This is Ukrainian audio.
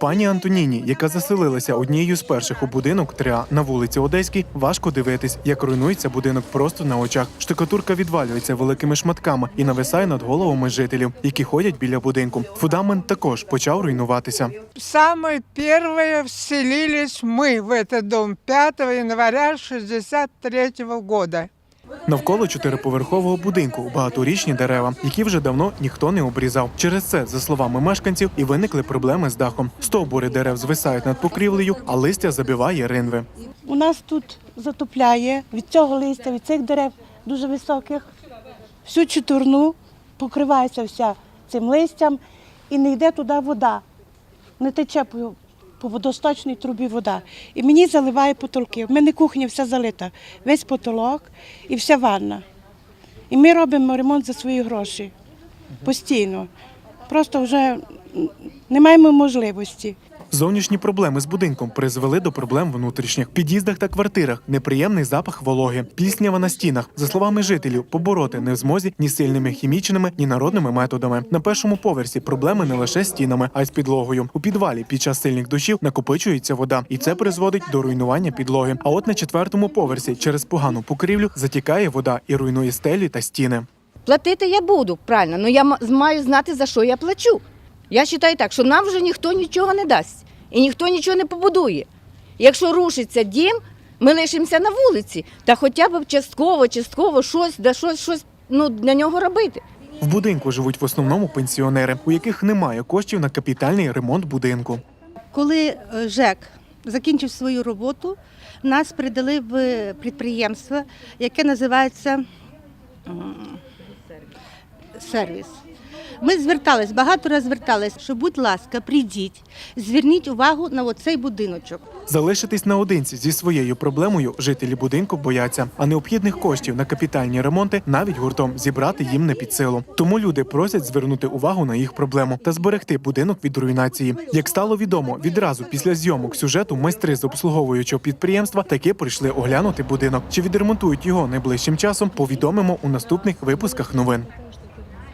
Пані Антоніні, яка заселилася однією з перших у будинок 3А на вулиці Одеській, важко дивитись, як руйнується будинок просто на очах. Штукатурка відвалюється великими шматками і нависає над головами жителів, які ходять біля будинку. Фундамент також почав руйнуватися. Самые первые вселились мы в этот дом 5 января 63 года. Навколо чотириповерхового будинку багаторічні дерева, які вже давно ніхто не обрізав. Через це, за словами мешканців, і виникли проблеми з дахом. Стовбури дерев звисають над покрівлею, а листя забиває ринви. У нас тут затопляє від цього листя, від цих дерев дуже високих. Всю чотурну покривається вся цим листям і не йде туди вода. Не тече по, водосточній трубі вода. І мені заливає потолки. У мене кухня вся залита, весь потолок і вся ванна. І ми робимо ремонт за свої гроші постійно. Просто вже не маємо можливості. Зовнішні проблеми з будинком призвели до проблем внутрішніх. Під'їздах та квартирах неприємний запах вологи, пліснява на стінах. За словами жителів, побороти не в змозі ні сильними хімічними, ні народними методами. На першому поверсі проблеми не лише з стінами, а й з підлогою. У підвалі під час сильних дощів накопичується вода, і це призводить до руйнування підлоги. А от на четвертому поверсі через погану покрівлю затікає вода і руйнує стелі та стіни. Платити я буду, правильно, але я маю знати, за що я плачу. Я вважаю так, що нам вже ніхто нічого не дасть і ніхто нічого не побудує. Якщо рушиться дім, ми лишимося на вулиці, та хоча б частково, частково щось, да щось, щось ну, для нього робити. В будинку живуть в основному пенсіонери, у яких немає коштів на капітальний ремонт будинку. Коли е, ЖЕК закінчив свою роботу, нас передали в підприємство, яке називається сервіс. Ми звертались, багато разів звертались, що, будь ласка, прийдіть, зверніть увагу на оцей будиночок. Залишитись наодинці зі своєю проблемою жителі будинку бояться, а необхідних коштів на капітальні ремонти навіть гуртом зібрати їм не під силу. Тому люди просять звернути увагу на їх проблему та зберегти будинок від руйнації. Як стало відомо, відразу після зйомок сюжету майстри з обслуговуючого підприємства таки прийшли оглянути будинок. Чи відремонтують його найближчим часом? Повідомимо у наступних випусках новин.